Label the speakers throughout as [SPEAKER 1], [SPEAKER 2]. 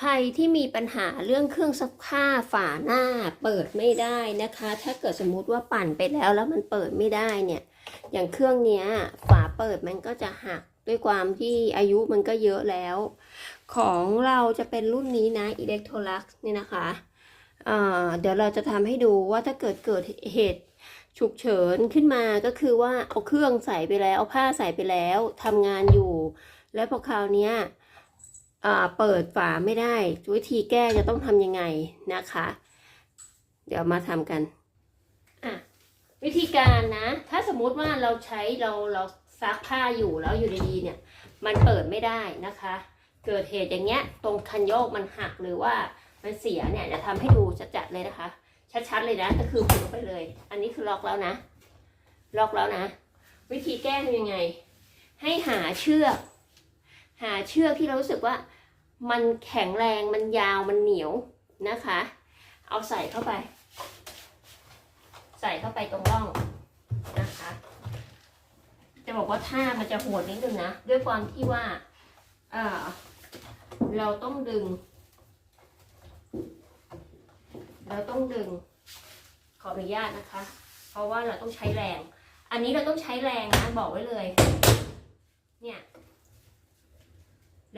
[SPEAKER 1] ใครที่มีปัญหาเรื่องเครื่องซักผ้าฝาหน้าเปิดไม่ได้นะคะ ถ้าเกิดสมมุติว่าปั่นไปแล้วแล้วมันเปิดไม่ได้เนี่ย อย่างเครื่องเนี้ยฝาเปิดมันก็จะหักด้วยความที่อายุมันก็เยอะแล้ว ของเราจะเป็นรุ่นนี้นะ Electrolux นี่นะคะเเดี๋ยวเราจะทำให้ดูว่าถ้าเกิดเกิดเหตุฉุกเฉินขึ้นมาก็คือว่าเอาเครื่องใส่ไปแล้ว เอาผ้าใส่ไปแล้วทำงานอยู่ แล้วพอคราวเนี้ย เปิดฝาไม่ได้วิธีแก้จะต้องทำยังไงนะคะ เดี๋ยวมาทำกันอะวิธีการนะ ถ้าสมมุติว่าเราใช้เราเราซักผ้าอยู่แล้วอยู่ดีๆเนี่ย มันเปิดไม่ได้นะคะ เกิดเหตุอย่างเงี้ย ตรงคันโยกมันหักหรือว่ามันเสียเนี่ยจะทำให้ดูจัดๆเลยนะคะ ชัดๆเลยนะก็คือผูกไปเลย อันนี้คือล็อกแล้วนะ ล็อกแล้วนะ วิธีแก้ทำยังไง ให้หาเชือก หาเชือกที่เรารู้สึกว่ามันแข็งแรงมันยาวมันเหนียวนะคะ เอาใส่เข้าไป ใส่เข้าไปตรงร่องนะคะ จะบอกว่าท่ามันจะโหดนิดนึงนะ ด้วยความที่ว่าเออเราต้องดึง เราต้องดึงขออนุญาตนะคะ เพราะว่าเราต้องใช้แรง อันนี้เราต้องใช้แรงนะบอกไว้เลย เนี่ย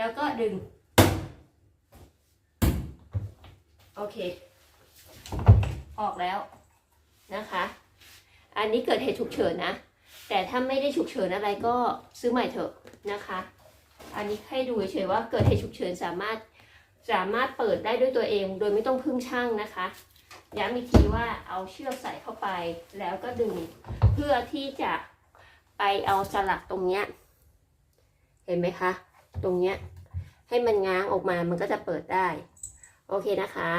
[SPEAKER 1] แล้วก็ดึง โอเค ออกแล้วนะคะ อันนี้เกิดเหตุฉุกเฉินนะ แต่ถ้าไม่ได้ฉุกเฉินอะไรก็ซื้อใหม่เถอะนะคะ อันนี้ให้ดูเฉยๆว่าเกิดเหตุฉุกเฉินสามารถสามารถเปิดได้ด้วยตัวเองโดยไม่ต้องพึ่งช่างนะคะย้ำอีกทีว่าเอาเชือกใส่เข้าไปแล้วก็ดึงเพื่อที่จะไปเอาสลักตรงเนี้ย เห็นไหมคะ ตรงเนี้ยให้มันง้างออกมามันก็จะเปิดได้ โอเคนะคะ